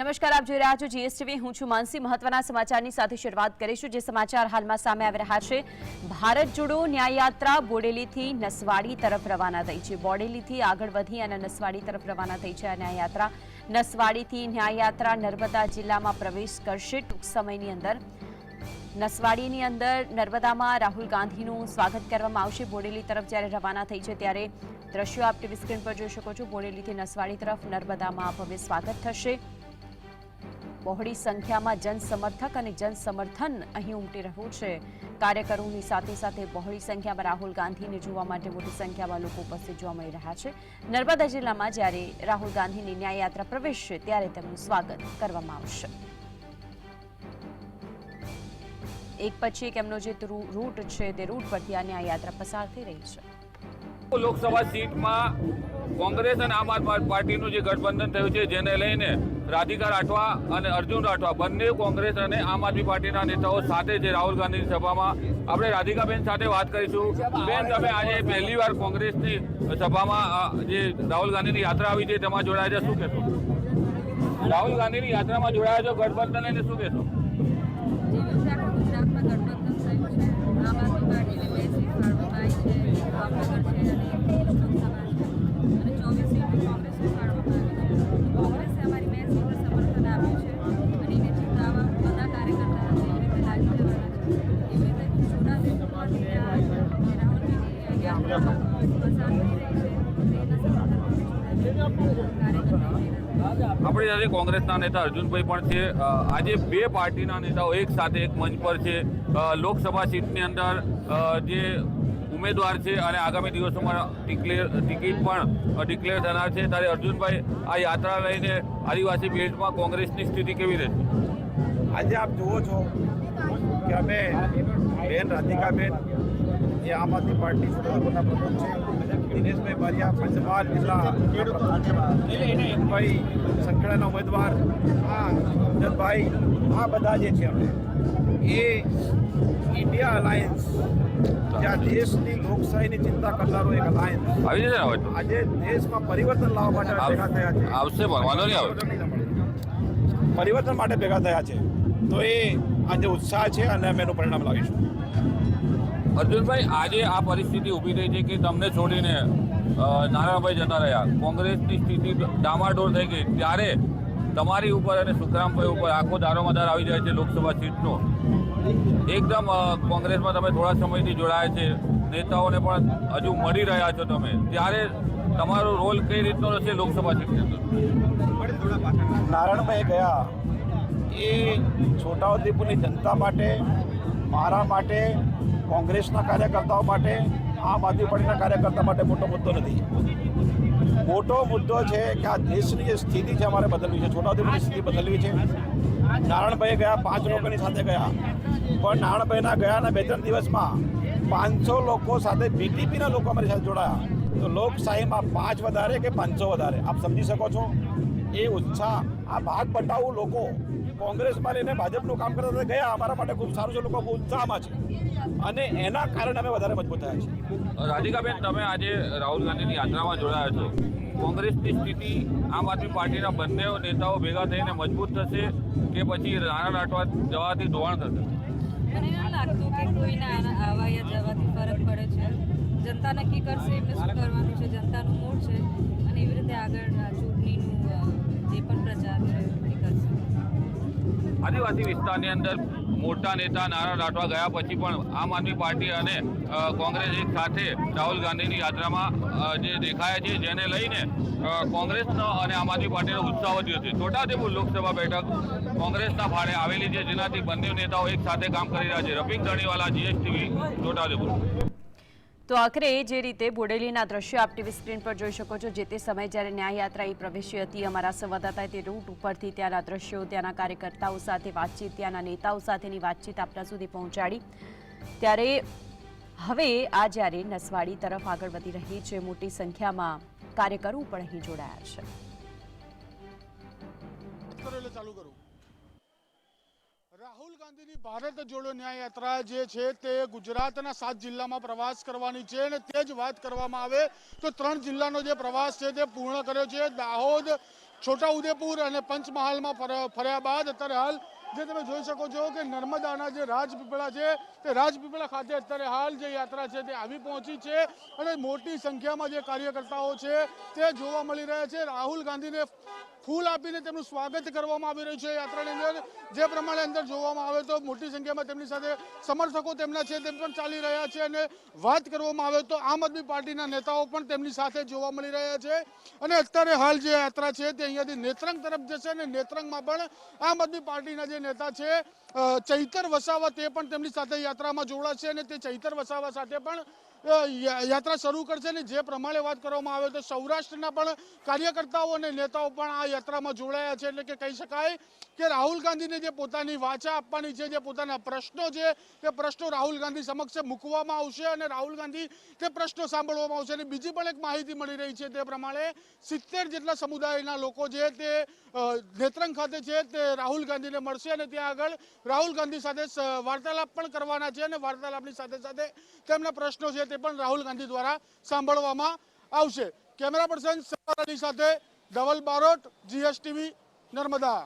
નમસ્કાર, આપ જોઈ રહ્યા છો જીએસટીવી હું છું માનસી. મહત્વના સમાચારની સાથે શરૂઆત કરીશું, જે સમાચાર હાલમાં સામે આવી રહ્યા છે. ભારત જોડો ન્યાય યાત્રા બોડેલીથી નસવાડી તરફ રવાના થઈ છે. બોડેલીથી આગળ વધી અને નસવાડી તરફ રવાના થઈ છે આ ન્યાય યાત્રા નસવાડીથી ન્યાય યાત્રા નર્મદા જિલ્લામાં પ્રવેશ કરશે. ટૂંક સમયની અંદર, નસવાડીની અંદર નર્મદામાં રાહુલ ગાંધીનું સ્વાગત કરવામાં આવશે. બોડેલી તરફ જ્યારે રવાના થઈ છે, ત્યારે દ્રશ્યો આપ ટીવી સ્ક્રીન પર જોઈ શકો છો. બોડેલીથી નસવાડી તરફ નર્મદામાં ભવ્ય સ્વાગત થશે. બહોળી સંખ્યામાં જન સમર્થક અને જન સમર્થન અહીં ઉમટી રહ્યું છે. કાર્યકરોની સાથે સાથે બહોળી સંખ્યામાં રાહુલ ગાંધીને જોવા માટે મોટી સંખ્યામાં લોકો ઉપસ્થિત જોવા મળી રહ્યા છે. નર્મદા જિલ્લામાં જ્યારે રાહુલ ગાંધીની ન્યાય યાત્રા પ્રવેશશે, ત્યારે તેમનું સ્વાગત કરવામાં આવશે. એક પછી એક એમનો જે રૂટ છે તે રૂટ પરથી આ ન્યાય યાત્રા પસાર થઈ રહી છે. લોકસભા સીટમાં કોંગ્રેસ અને આમ આદમી પાર્ટીનું જે ગઠબંધન થયું છે, જેને લઈને રાધિકા રાઠવા અને અર્જુન રાઠવા બંને કોંગ્રેસ અને આમ આદમી પાર્ટીના નેતાઓ સાથે છે રાહુલ ગાંધીની સભામાં. આપણે રાધિકાબેન સાથે વાત કરીશું. બેન, તમે આજે પહેલી વાર કોંગ્રેસની સભામાં જે રાહુલ ગાંધીની યાત્રા આવી છે, તેમાં જોડાયા છે, શું કહેશો? રાહુલ ગાંધીની યાત્રામાં જોડાયા છો ગઠબંધન લઈને શું કહેશો? આમ આપણી સાથે કોંગ્રેસના નેતા અર્જુનભાઈ પણ છે. આજે બે પાર્ટીના નેતાઓ એક સાથે એક મંચ પર છે. લોકસભા સીટની અંદર જે ઉમેદવાર છે અને આગામી દિવસોમાં ડિક્લેર, ટિકિટ પણ ડિક્લેર થનાર છે. ત્યારે અર્જુનભાઈ, આ યાત્રા લઈને આદિવાસી બેલ્ટમાં કોંગ્રેસની સ્થિતિ કેવી રહેશે? આજે આપ જુઓ છો કે અમે બેન રાધિકાબેન જે આમ આદમી પાર્ટી છે દિનેશભાઈ બારિયા પંચમહાલ જિલ્લા ભાઈ સંખેડાના ઉમેદવાર આ ભરતભાઈ આ બધા જે છે અમે એ ઇન્ડિયા અલાયન્સ જે દેશની લોકશાહીની ચિંતા કરનારો એક અલાયન્સ. આવી જશે આજે દેશમાં પરિવર્તન લાવવા માટે ભેગા થયા છે. આવશે વાંધો નહીં આવે. પરિવર્તન માટે ભેગા થયા છે. તો એ આજે ઉત્સાહ છે અને અમે એનું પરિણામ લાવીશું. અર્જુનભાઈ, આજે આ પરિસ્થિતિ ઊભી થઈ છે કે તમને છોડીને નારાયણભાઈ જતા રહ્યા. કોંગ્રેસની સ્થિતિ ડામાડોળ થઈ ગઈ. ત્યારે તમારી ઉપર અને સુખરામભાઈ ઉપર આખો દારોમદાર આવી જાય છે લોકસભા સીટનો. એકદમ કોંગ્રેસમાં તમે થોડા સમયથી જોડાયા છે. નેતાઓને પણ હજુ મળી રહ્યા છો તમે. ત્યારે તમારો રોલ કઈ રીતનો રહેશે લોકસભા સીટની નારાયણભાઈ ગયા. એ છોટાઉદેપુરની જનતા માટે, મારા માટે કોંગ્રેસના કાર્યકર્તાઓ માટે, આમ આદમી પાર્ટીના કાર્યકર્તા માટે મોટો મુદ્દો નથી. મોટો મુદ્દો છે કે આ દેશની જે સ્થિતિ છે અમારે બદલવી છે. છોટાઉદેપુરની સ્થિતિ બદલવી છે. નારાયણભાઈ ગયા, પાંચ લોકોની સાથે ગયા. પણ નારાયણભાઈના ગયાના બે ત્રણ દિવસમાં પાંચસો લોકો સાથે બીટીપીના લોકો અમારી સાથે જોડાયા. તો લોકશાહીમાં પાંચ વધારે કે પાંચસો વધારે? આપ સમજી શકો છો? એ ઉત્સાહ આ ભાગ બટાવું લોકો. કોંગ્રેસમાં લઈને ભાજપનું કામ કરતા હતા ગયા અમારા માટે ખૂબ સારું છે લોકો ખૂબ ઉત્સાહમાં છે. અને એના કારણે અમે વધારે મજબૂત થયા છીએ. રાધિકાબેન તમે આજે રાહુલ ગાંધીની યાત્રામાં જોડાયા છો. કોંગ્રેસની સ્થિતિ આમ આદમી પાર્ટીના બંને નેતાઓ ભેગા થઈને મજબૂત થશે કે પછી નાના રાઠવા જવાથી ધોવાણ થશે? મને એવું લાગતું કે કોઈને આના યા જવાથી ફરક પડે છે. જનતા નક્કી કરશે એમને શું કરવાનું છે જનતાનું મૂળ છે. અને રીતે આગળ ચૂંટણીનું જે પણ પ્રચાર આદિવાસી વિસ્તારની અંદર મોટા નેતા નારા રાઠવા ગયા પછી પણ આમ આદમી પાર્ટી અને કોંગ્રેસ એક સાથે રાહુલ ગાંધીની યાત્રામાં જે દેખાયા છે, જેને લઈને કોંગ્રેસનો અને આમ આદમી પાર્ટીનો ઉત્સાહ વધ્યો છે. છોટાઉદેપુર લોકસભા બેઠક કોંગ્રેસના ભાડે આવેલી છે, જેનાથી બંને નેતાઓ એક સાથે કામ કરી રહ્યા છે. રફીક ધણીવાલા, જીએસટીવી, છોટાઉદેપુર. તો આખરે જે રીતે બોડેલીના દ્રશ્યો આપ ટીવી સ્ક્રીન પર જોઈ શકો છો. જે તે સમયે જ્યારે ન્યાય યાત્રા એ પ્રવેશી હતી, અમારા સંવાદદાતાએ તે રૂટ ઉપરથી ત્યાંના દ્રશ્યો, ત્યાંના કાર્યકર્તાઓ સાથે વાતચીત, ત્યાંના નેતાઓ સાથેની વાતચીત આપણા સુધી પહોંચાડી. ત્યારે હવે આ જ્યારે નસવાડી તરફ આગળ વધી રહી છે, મોટી સંખ્યામાં કાર્યકરો પણ અહીં જોડાયા છે. ચાલુ કરું. ગાંધીની ભારત જોડો ન્યાય યાત્રા જે છે તે ગુજરાતના સાત જિલ્લામાં પ્રવાસ કરવાની છે અને તે જ વાત કરવામાં આવે તો ત્રણ જિલ્લાનો જે પ્રવાસ છે તે પૂર્ણ કર્યો છે. દાહોદ, છોટાઉદેપુર અને પંચમહાલમાં ફર- ફર્યા બાદ અત્યારે હાલ જે તમે જોઈ શકો છો કે નર્મદાના જે રાજપીપળા છે, તે રાજપીપળા ખાતે અત્યારે હાલ જે યાત્રા છે તે આવી પહોંચી છે અને મોટી સંખ્યામાં જે કાર્યકર્તાઓ છે તે જોવા મળી રહ્યા છે. રાહુલ ગાંધીને ફૂલ આપીને તેમનું સ્વાગત કરવામાં આવી રહ્યું છે યાત્રાની અંદર. જે પ્રમાણે અંદર જોવામાં આવે તો મોટી સંખ્યામાં તેમની સાથે સમર્થકો તેમના છે તેમ પણ ચાલી રહ્યા છે અને વાત કરવામાં આવે તો આમ આદમી પાર્ટીના નેતાઓ પણ તેમની સાથે જોવા મળી રહ્યા છે. અને અત્યારે હાલ જે યાત્રા છે તે અહીંયાથી નેત્રંગ તરફ જશે અને નેત્રંગમાં પણ આમ આદમી પાર્ટીના જે નેતા છે. ચૈતર વસાવા તે પણ તેમની સાથે યાત્રામાં જોડાશે અને તે ચૈતર વસાવા સાથે પણ યાત્રા શરૂ કરશે અને જે પ્રમાણે વાત કરવામાં આવે તો સૌરાષ્ટ્રના પણ કાર્યકર્તાઓ અને નેતાઓ પણ આ યાત્રામાં જોડાયા છે. એટલે કે કહી શકાય કે રાહુલ ગાંધીને જે પોતાની વાચા આપવાની છે, જે પોતાના પ્રશ્નો છે તે પ્રશ્નો રાહુલ ગાંધી સમક્ષ મૂકવામાં આવશે અને રાહુલ ગાંધી તે પ્રશ્નો સાંભળવામાં આવશે. અને બીજી પણ એક માહિતી મળી રહી છે તે પ્રમાણે સિત્તેર જેટલા સમુદાયના લોકો છે તે નેત્રંગ ખાતે છે તે રાહુલ ગાંધીને મળશે અને ત્યાં આગળ રાહુલ ગાંધી સાથે વાર્તાલાપ પણ કરવાના છે અને વાર્તાલાપની સાથે સાથે તેમના પ્રશ્નો છે તે પણ રાહુલ ગાંધી દ્વારા સાંભળવામાં આવશે. કેમેરા પર્સન સવાર અલી સાથે ધવલ બારોટ, જીએસટીવી, નર્મદા.